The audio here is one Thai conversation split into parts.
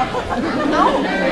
ชี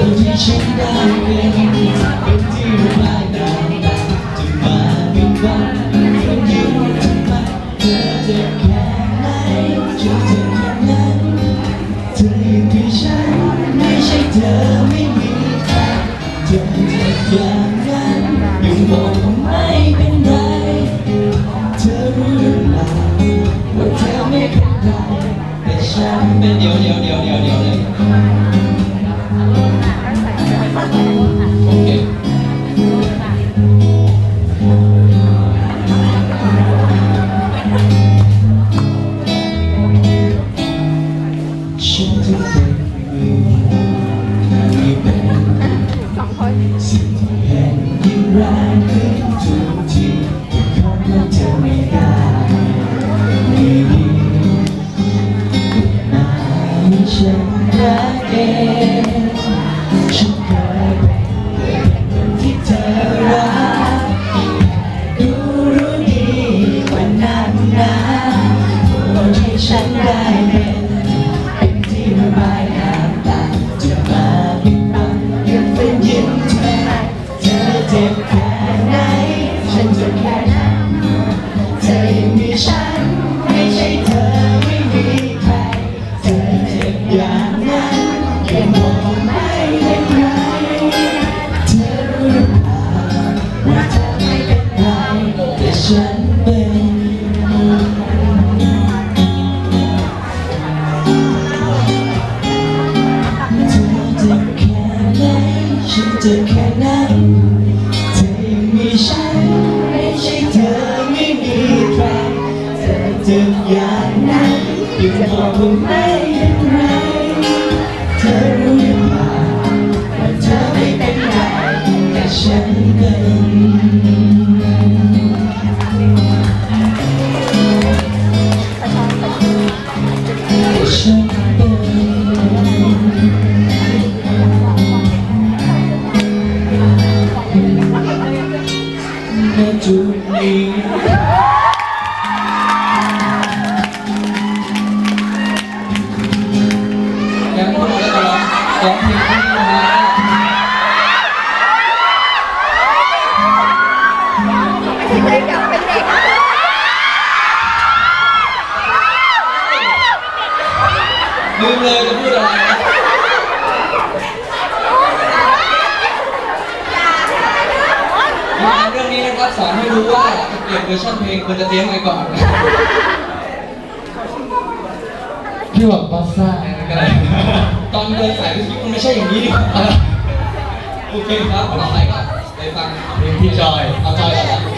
คนที่ฉันได้เป็นเป็นที่ระบายน้ำตาจะมาเป็นวันเป็นยืนทำไมเธอจะแค่ไหนจะเธออย่างนั้นเธออยู่ที่ฉันไม่ใช่เธอไม่มีใครเธอจะอย่างนั้นยังบอกว่าไม่เป็นไรเธอรู้หรือเปล่าว่าเธอไม่เป็นไรแต่ฉันเป็นเดียวเดียวเดียวเดียว สิ่งที่เห็นยิ่งแรงขึ้นทุกทีที่คบแล้วเธอไม่ได้ไม่ดีนานฉันรักเองฉันเคยเป็นเคยเป็นคนที่เธอรักรู้รู้ดีว่านานนานคนที่ฉันได้เป็นเป็นที่ระบาย ยั จะบอกว่าไม่เป็นไร เธอรู้หรือเปล่าว่าเธอไม่เป็นไรแต่ฉันเป็นแร้องร้องเพลงที่นี่นะลืมเลยจะพูดอะไรนะงานเรื่องนี้นะครับสอนให้รู้ว่าจะเปลี่ยนเวอร์ชันเพลงควรจะเตรียมไว้ก่อน พี่บอกบัสซ่าอะไรก็ได้ตอนเดินสายวิทยุมันไม่ใช่อย่างนี้นี่ครับโอเคครับต่อไปก็ไปฟังเพลงพี่จอยเอาจอยก่อนนะ